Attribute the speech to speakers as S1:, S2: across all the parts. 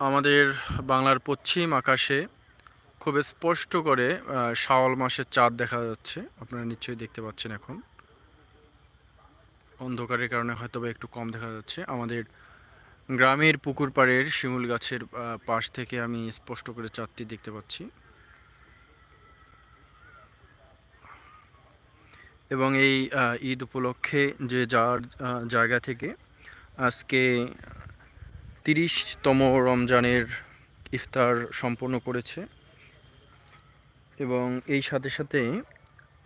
S1: আমাদের বাংলার পশ্চিম আকাশে খুব স্পষ্ট করে শাওয়াল মাসের চাঁদ দেখা যাচ্ছে। আপনারা নিশ্চয়ই দেখতে পাচ্ছেন এখন। অন্ধকারের কারণে হয়তো বা একটু কম দেখা যাচ্ছে। আমাদের গ্রামের পুকুর পাড়ের শিমুল গাছের পাশ থেকে আমি স্পষ্ট করে চাঁদটি দেখতে পাচ্ছি। এবং এই ঈদ উপলক্ষে যে যার জায়গা থেকে আজকে তিরিশতম রমজানের ইফতার সম্পন্ন করেছে এবং এই সাথে সাথে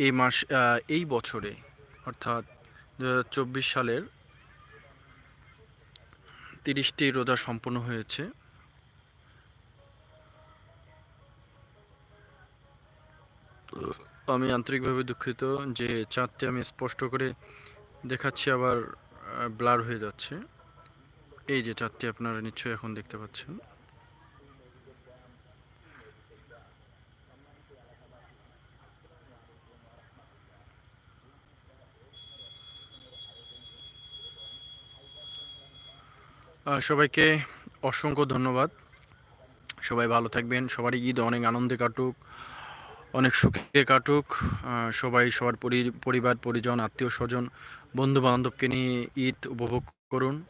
S1: এই মাস এই বছরে, অর্থাৎ দু হাজার চব্বিশ সালের তিরিশটি রোজা সম্পন্ন হয়েছে। আমি আন্তরিকভাবে দুঃখিত যে চাঁদটি আমি স্পষ্ট করে দেখাচ্ছি, আবার ব্লার হয়ে যাচ্ছে। এই যে চাঁদটি আপনারা নিশ্চয়ই এখন দেখতে পাচ্ছেন। সবাইকে অসংখ্য ধন্যবাদ। সবাই ভালো থাকবেন সবারই ঈদ অনেক আনন্দে কাটুক, অনেক সুখে কাটুক। সবাই সবার পরি- পরিবার, পরিজন আত্মীয় স্বজন বন্ধু বান্ধবকে নিয়ে ঈদ উপভোগ করুন।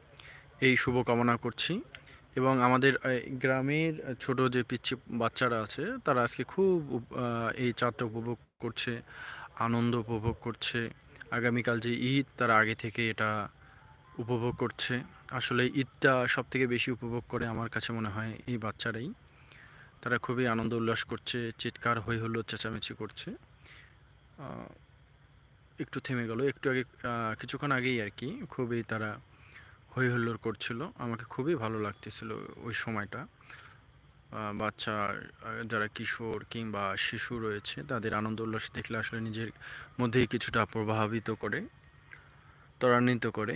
S1: এই শুভ কামনা করছি। এবং আমাদের গ্রামের ছোট যে পিচ্ছি বাচ্চারা আছে, তারা আজকে খুব এই চাঁদটা উপভোগ করছে, আনন্দ উপভোগ করছে। আগামীকাল যে ঈদ, তারা আগে থেকে এটা উপভোগ করছে। আসলে ঈদটা সব থেকে বেশি উপভোগ করে আমার কাছে মনে হয় এই বাচ্চারাই। তারা খুবই আনন্দ উল্লাস করছে, চিৎকার হই হল্লো চেঁচামেচি করছে। একটু থেমে গেল, একটু আগে কিছুক্ষণ আগেই আর কি খুবই তারা হই হল্লোড় করছিল। আমাকে খুবই ভালো লাগতেছিল ওই সময়টা। বাচ্চা যারা কিশোর কিংবা শিশু রয়েছে, তাদের আনন্দ, উল্লাস দেখলে আসলে নিজের মধ্যেই কিছুটা প্রভাবিত করে, ত্বরান্বিত করে।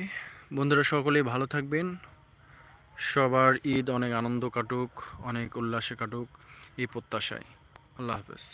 S1: বন্ধুরা, সকলেই ভালো থাকবেন। সবার ঈদ অনেক আনন্দ কাটুক, অনেক উল্লাসে কাটুক এই প্রত্যাশায়। আল্লাহ হাফেজ।